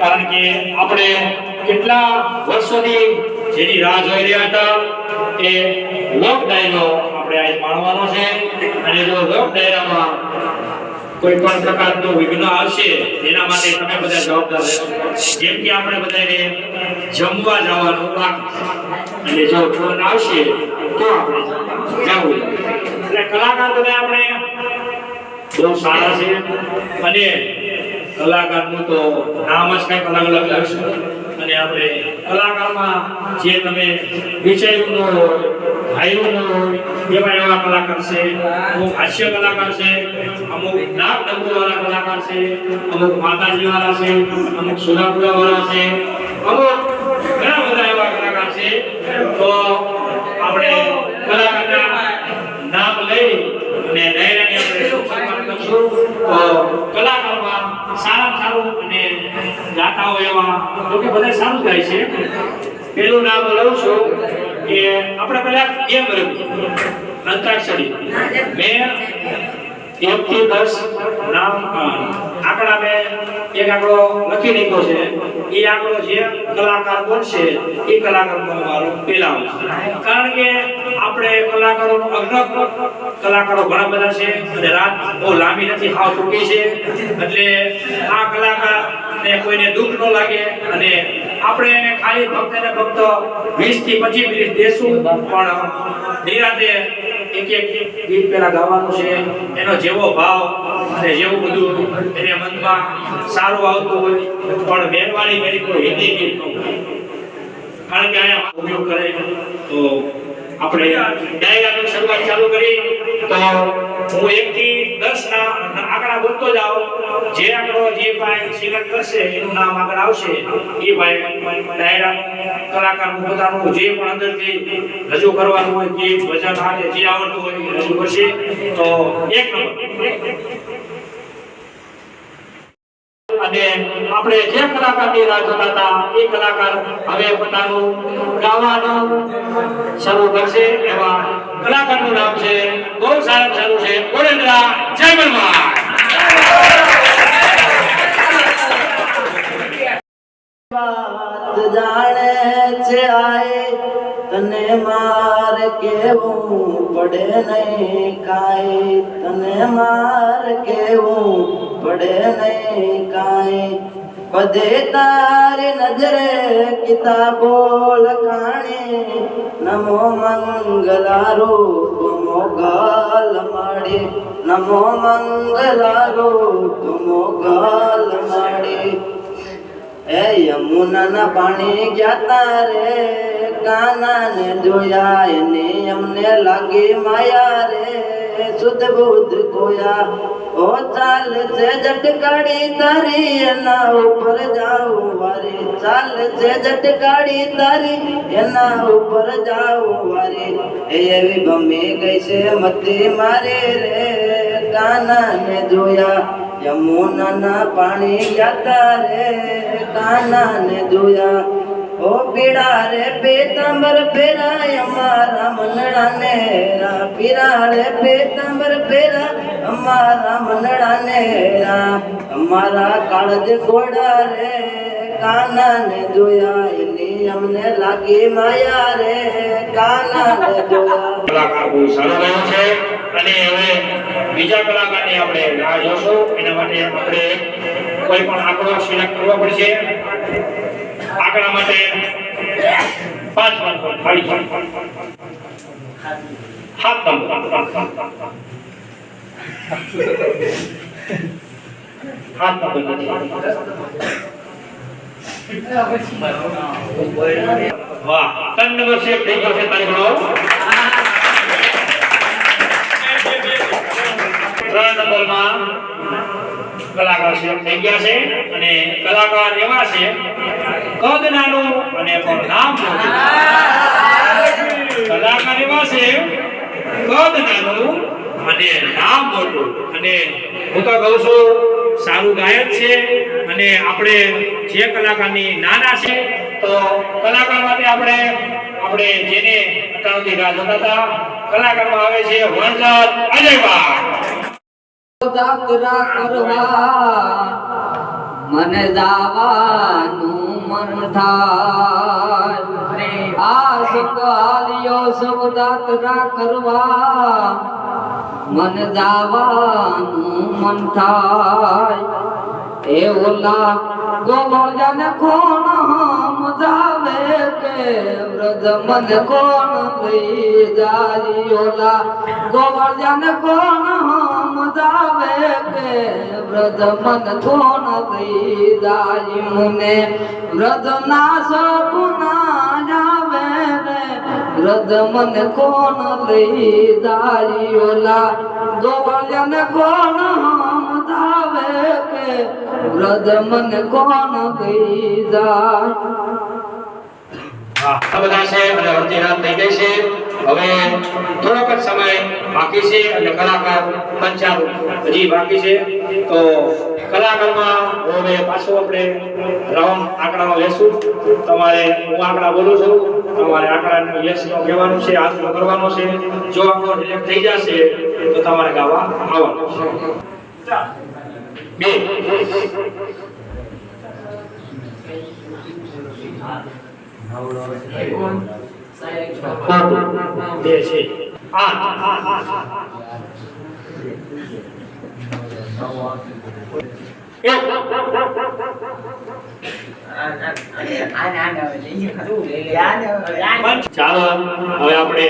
કારણ કે આપણે કેટલા વર્ષોથી જેની રાહ જોઈ રહ્યા હતા, એ લોક ડાયરો આપણે માણવાનો છે. અને જો લોક ડાયરામાં કોઈ પણ પ્રકારનું વિઘ્ન આવશે, તેના માટે તમે બધા જવાબદાર જેમ કે આપણે બધાને જમવા જવાનું બાકી અને જો ફોન આવશે, તો આપણે જવું એટલે કલાકાર બધા આપણે બહુ સારા છે. અને કલાકારનું તો નામ જ કંઈક અલગ અલગ લાગશે. અને આપણે કલાકારમાં જે તમે વિચાર્યું ન હોય ધાર્યું ન હોય એવા એવા કલાકાર છે. અમુક હાસ્ય કલાકાર છે, અમુક નાગ ડંકો વાળા કલાકાર છે, અમુક માતાજી વાળા છે, અમુક સુરાપુરાવાળા છે, અમુક બધા સારું થાય છે. પેલું નામ લઉં છું કે આપણે પેલા ગેમ રમી. અંતાક્ષરી. મેં એક થી દસ નામ આંકડા મેં એક આંકડો લખી નાખ્યો છે. એ આંકડો જે કલાકાર બનશે, એ કલાકાર બનવાનો પેલા કારણ કે આપણે કલાકારો અગ્રક કલાકારો ઘણા બધા છે, અને રાત બહુ લાંબી નથી, હાવ ટૂંકી છે. એટલે આ કલાકાર ને કોઈને દુઃખ ન લાગે અને આપણે એને ખાલી ભક્ત ને ભક્ત 20 થી 25 મિનિટ દેશું પણ નિરાતે એક એક ગીત પેલા ગાવાનું છે એનો જેવો ભાવ અને જેવું બધું એને મનમાં સારું આવતું હોય, પણ મહેરબાની કરી કોઈ હિન્દી ગીત. કારણ કે અહીંયા ઉપયોગ કરે, તો આપણે ડાયરાની શરૂઆત ચાલુ કરી તો હું એક થી દસ ના આંકડા બોલતો જાઓ જે આંકડો જે ભાઈ સિલેક્ટ કરશે, એનું નામ આગળ આવશે. એ ભાઈ ડાયરા કલાકારનું પોતાનું જે પણ અંદરથી રજૂ કરવાનું હોય ગીત ભજન હાથે જે આવડતું હોય રજૂ કરશે. તો એક નંબર. અને આપણે જે કલાકારની રાહ જોતા હતા, એ કલાકાર હવે પોતાનું ગાવાનું શરૂ કરશે. એવા કલાકારનું નામ છે બહુ સારા સારું છે. કોરેન્દ્રા જયમલમાં વાત જાણે છે આય તને માર કેવું પડે નહીં કાય તને માર કેવું પડે નહીં કાય પદે તારી નજરે કિતાબો લખાણે નમો મંગલારો, તુમો ગાલ માડે. નમો મંગલારો, તુમો ગાલ એ યમુનાના પાણી ગયા રે કાના ને જોયા એની અમને લાગી માયા રે શુદ્ધ બુદ્ધ કોયા ઓ ચાલ છે જટકાડી તારી એના ઉપર જાઉં વારી ચાલ છે જટકાડી તારી એના ઉપર જાઉં વારી એ એવી ગમી ગઈ છે મતી મારે રે કાના ને જોયા યમુનાના પાણી જતા રે કાના ને જોયા ઓ પીડા રે પેતાંબર ફેરાય અમારા મનડા ને રા પીરા રે પેતંબર ફેરા અમારા મનડા ને રા અમારા કાળજ ઘોડા રે કાના ને જોયા એની અમને લાગે માયા રે, કાના કલાકાર બહુ સારો રહ્યો છે. અને હવે બીજા કલાકારની આપણે રાહ જોશું. એના માટે આપણે કોઈ પણ આંકડો સિલેક્ટ કરવો પડશે. આંકડા માટે પાંચ સાત નંબર. સાત નંબર કલાકાર અને કલાકાર એવા છે, કદ નાનું અને નામ કલાકાર એવા છે, કદ નાનું અને નામ મોટું. અને હું તો કહું છું સારું ગાયક છે અને આપણે જે કલાકારની નાના છે, તો કલાકાર માટે આપણે આપણે જેને અત્યાર રાહ જોતા હતા કલાકારમાં આવે છે વણકર અજયભાઈ. જાત્રા કરવા મને જાવાનું મન થાય. આ સકાલિયો સબ જાત્રા કરવા મન જાવાનું મન થાય એ ઓલા ગોવળજાને કોણ સમજાવે કે વ્રજ મન કોણ લઈ જાય ઓલા ગોવળજાને કોણ સમજાવે કે વ્રજ મન કોણ લઈ જાય મને વ્રજ ના સપના જાવે રે વ્રજ મન કોણ લઈ જાય દોલન કોણ સમજાવે કે? રદમન મન કોણ લઈ જાય આ બધા છે અને વર્તી રાત થઈ ગઈ છે. હવે થોડોક જ સમય બાકી છે અને કલાકાર પંચાલ હજી બાકી છે. તો કલાકારમાં હવે પાછું આપણે રાઉન્ડ આંકડાનો લેશું. તમારે હું આંકડા બોલું છું. તમારે આંકડાને યસ નો કહેવાનું છે આંકડો કરવાનો છે. જો આંકડો રિલેક્ટ થઈ જશે, તો તમારે ગાવા આવવાનું છે. બે. ખોટું. બે છે. ચાલો હવે આપણે